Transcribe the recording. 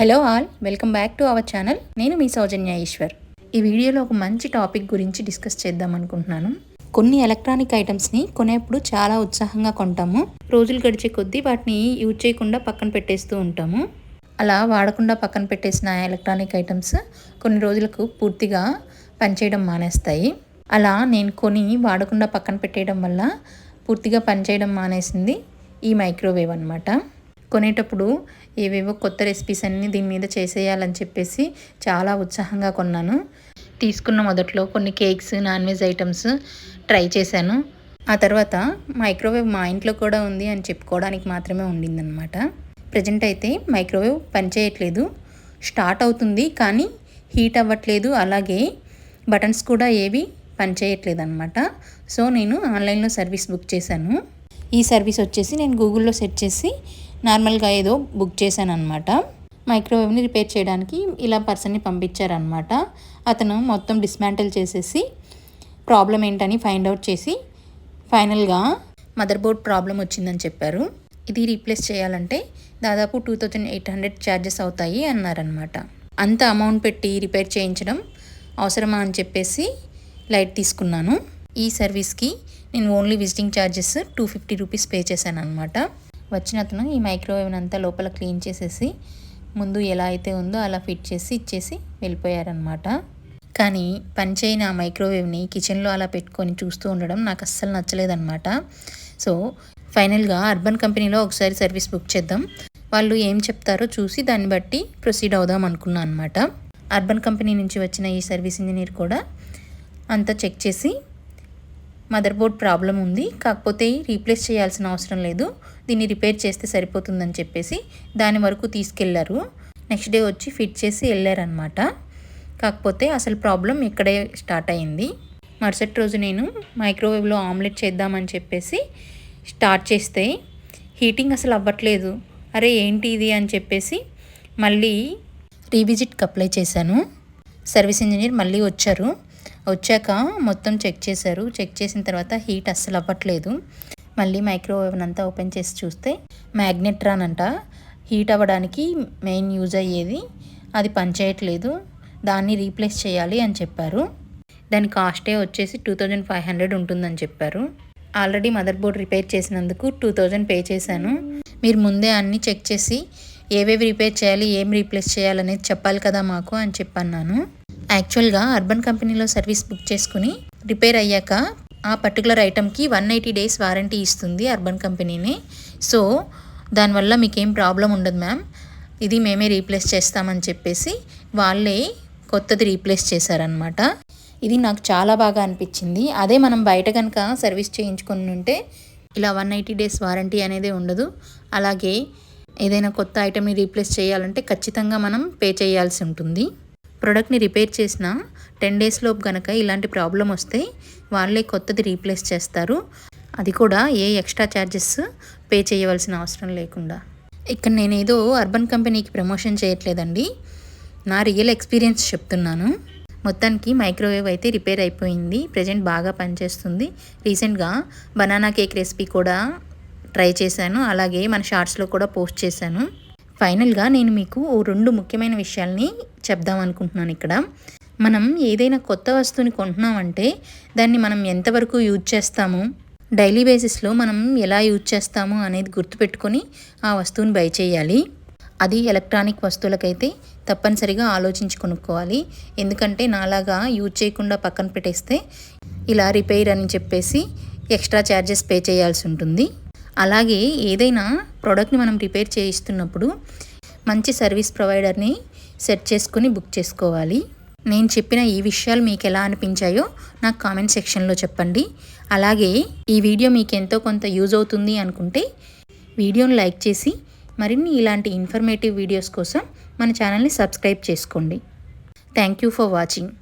Hello all welcome back to our channel. నేను మీ సౌజన్య ఈశ్వర్. ఈ వీడియోలో ఒక మంచి టాపిక్ గురించి డిస్కస్ చేద్దాం అనుకుంటున్నాను. కొన్ని ఎలక్ట్రానిక్ ఐటమ్స్ని కొనేప్పుడు చాలా ఉత్సాహంగా కొంటాము. రోజులు గడిచే కొద్దీ వాటిని యూజ్ చేయకుండా పక్కన పెట్టేస్తూ ఉంటాము. అలా వాడకుండా పక్కన పెట్టేసిన ఎలక్ట్రానిక్ ఐటమ్స్ కొన్ని రోజులకు పూర్తిగా పనిచేయడం మానేస్తాయి. అలా నేను కొని వాడకుండా పక్కన పెట్టేయడం వల్ల పూర్తిగా పనిచేయడం మానేసింది ఈ మైక్రోవేవ్ అనమాట కొనేటప్పుడు ఏవేవో కొత్త రెసిపీస్ అన్నీ దీని మీద చేసేయాలని చెప్పేసి చాలా ఉత్సాహంగా కొన్నాను. తీసుకున్న మొదట్లో కొన్ని cakes non veg items try చేశాను. ఆ తర్వాత మైక్రోవేవ్ మా ఇంట్లో కూడా ఉంది అని చెప్పుకోవడానికి మాత్రమే ఉండిందనమాట ప్రజెంట్ అయితే మైక్రోవేవ్ పనిచేయట్లేదు స్టార్ట్ అవుతుంది కానీ హీట్ అవ్వట్లేదు. అలాగే బటన్స్ కూడా ఏవి పనిచేయట్లేదు అనమాట సో నేను ఆన్లైన్లో సర్వీస్ బుక్ చేశాను. ఈ సర్వీస్ వచ్చేసి నేను గూగుల్లో సెర్చ్ చేసి నార్మల్గా ఏదో బుక్ చేశాను అనమాట మైక్రోవేవ్ని రిపేర్ చేయడానికి ఇలా పర్సన్ని పంపించారనమాట అతను మొత్తం డిస్మాంటిల్ చేసేసి ప్రాబ్లం ఏంటని ఫైండ్ అవుట్ చేసి ఫైనల్గా మదర్ బోర్డ్ ప్రాబ్లం వచ్చిందని చెప్పారు. ఇది రీప్లేస్ చేయాలంటే దాదాపు two thousand eight hundred charges అవుతాయి అన్నారనమాట అంత అమౌంట్ పెట్టి రిపేర్ చేయించడం అవసరమా అని చెప్పేసి లైట్ తీసుకున్నాను. ఈ సర్వీస్కి నేను only visiting charges two fifty rupees pay చేశాను అనమాట వచ్చిన అతను ఈ మైక్రోవేవ్ అంతా లోపల క్లీన్ చేసేసి ముందు ఎలా అయితే ఉందో అలా ఫిట్ చేసి ఇచ్చేసి వెళ్ళిపోయారనమాట కానీ పనిచేయని ఆ మైక్రోవేవ్ని కిచెన్లో అలా పెట్టుకొని చూస్తూ ఉండడం నాకు అస్సలు నచ్చలేదన్నమాట. సో ఫైనల్గా అర్బన్ కంపెనీలో ఒకసారి సర్వీస్ బుక్ చేద్దాం. వాళ్ళు ఏం చెప్తారో చూసి దాన్ని బట్టి ప్రొసీడ్ అవుదాం అనుకున్నాను అనమాట అర్బన్ కంపెనీ నుంచి వచ్చిన ఈ సర్వీస్ ఇంజనీర్ కూడా అంతా చెక్ చేసి మదర్ బోర్డ్ ప్రాబ్లం ఉంది. కాకపోతే రీప్లేస్ చేయాల్సిన అవసరం లేదు. దీన్ని రిపేర్ చేస్తే సరిపోతుందని చెప్పేసి దాని వరకు తీసుకెళ్ళారు. నెక్స్ట్ డే వచ్చి ఫిట్ చేసి వెళ్ళారనమాట కాకపోతే అసలు ప్రాబ్లం ఇక్కడే స్టార్ట్ అయింది. మరుసటి రోజు నేను మైక్రోవేవ్లో ఆమ్లెట్ చేద్దామని చెప్పేసి స్టార్ట్ చేస్తే హీటింగ్ అసలు అవ్వట్లేదు. అరే ఏంటి ఇది అని చెప్పేసి మళ్ళీ రీవిజిట్కి అప్లై చేశాను. సర్వీస్ ఇంజనీర్ మళ్ళీ వచ్చారు. వచ్చాక మొత్తం చెక్ చేశారు. చెక్ చేసిన తర్వాత హీట్ అస్సలు అవ్వట్లేదు. మళ్ళీ మైక్రోవేవ్ అంతా ఓపెన్ చేసి చూస్తే మ్యాగ్నెట్రాన్ అంట. హీట్ అవ్వడానికి మెయిన్ యూజ్ అయ్యేది అది పనిచేయట్లేదు. దాన్ని రీప్లేస్ చేయాలి అని చెప్పారు. దాని కాస్టే వచ్చేసి టూ థౌజండ్ ఫైవ్ హండ్రెడ్ ఉంటుందని చెప్పారు. ఆల్రెడీ మదర్ బోర్డ్ రిపేర్ చేసినందుకు టూ థౌజండ్ పే చేశాను. మీరు ముందే అన్నీ చెక్ చేసి ఏవేవి రిపేర్ చేయాలి ఏం రీప్లేస్ చేయాలనేది చెప్పాలి కదా మాకు అని చెప్పన్నాను. యాక్చువల్గా అర్బన్ కంపెనీలో సర్వీస్ బుక్ చేసుకుని రిపేర్ అయ్యాక ఆ పర్టికులర్ ఐటమ్కి వన్ ఎయిటీ డేస్ వారంటీ ఇస్తుంది అర్బన్ కంపెనీని. సో దానివల్ల మీకేం ప్రాబ్లం ఉండదు మ్యామ్. ఇది మేమే రీప్లేస్ చేస్తామని చెప్పేసి వాళ్ళే కొత్తది రీప్లేస్ చేశారనమాట ఇది నాకు చాలా బాగా అనిపించింది. అదే మనం బయట కనుక సర్వీస్ చేయించుకుని ఉంటే ఇలా వన్ ఎయిటీ డేస్ వారంటీ అనేది ఉండదు. అలాగే ఏదైనా కొత్త ఐటమ్ని రీప్లేస్ చేయాలంటే ఖచ్చితంగా మనం పే చేయాల్సి ఉంటుంది. ప్రోడక్ట్ని రిపేర్ చేసిన టెన్ డేస్ లోపు కనుక ఇలాంటి ప్రాబ్లం వస్తే వాళ్ళే కొత్తది రీప్లేస్ చేస్తారు. అది కూడా ఏ ఎక్స్ట్రా ఛార్జెస్ పే చేయవలసిన అవసరం లేకుండా. ఇక్కడ నేనేదో అర్బన్ కంపెనీకి ప్రమోషన్ చేయట్లేదండి. నా రియల్ ఎక్స్పీరియన్స్ చెప్తున్నాను. మొత్తానికి మైక్రోవేవ్ అయితే రిపేర్ అయిపోయింది. ప్రజెంట్ బాగా పనిచేస్తుంది. రీసెంట్గా బనానా కేక్ రెసిపీ కూడా ట్రై చేశాను. అలాగే మన షార్ట్స్లో కూడా పోస్ట్ చేశాను. ఫైనల్గా నేను మీకు ఓ రెండు ముఖ్యమైన విషయాల్ని చెప్దాం అనుకుంటున్నాను ఇక్కడ. మనం ఏదైనా కొత్త వస్తువుని కొంటున్నామంటే దాన్ని మనం ఎంతవరకు యూజ్ చేస్తాము? డైలీ బేసిస్లో మనం ఎలా యూజ్ చేస్తాము అనేది గుర్తుపెట్టుకొని ఆ వస్తువుని బై చేయాలి. అది ఎలక్ట్రానిక్ వస్తువులకైతే తప్పనిసరిగా ఆలోచించి కొనుక్కోవాలి. ఎందుకంటే నాలాగా యూజ్ చేయకుండా పక్కన పెట్టేస్తే ఇలా రిపేర్ అని చెప్పేసి ఎక్స్ట్రా ఛార్జెస్ పే చేయాల్సి ఉంటుంది. అలాగే ఏదైనా ప్రోడక్ట్ని మనం రిపేర్ చేయిస్తున్నప్పుడు మంచి సర్వీస్ ప్రొవైడర్ని సెట్ చేసుకుని బుక్ చేసుకోవాలి. నేను చెప్పిన ఈ విషయాలు మీకు ఎలా అనిపించాయో నాకు కామెంట్ సెక్షన్లో చెప్పండి. అలాగే ఈ వీడియో మీకు ఎంతో కొంత యూజ్ అవుతుంది అనుకుంటే వీడియోను లైక్ చేసి మరిన్ని ఇలాంటి ఇన్ఫర్మేటివ్ వీడియోస్ కోసం మన ఛానల్ని సబ్స్క్రైబ్ చేసుకోండి. Thank you for watching.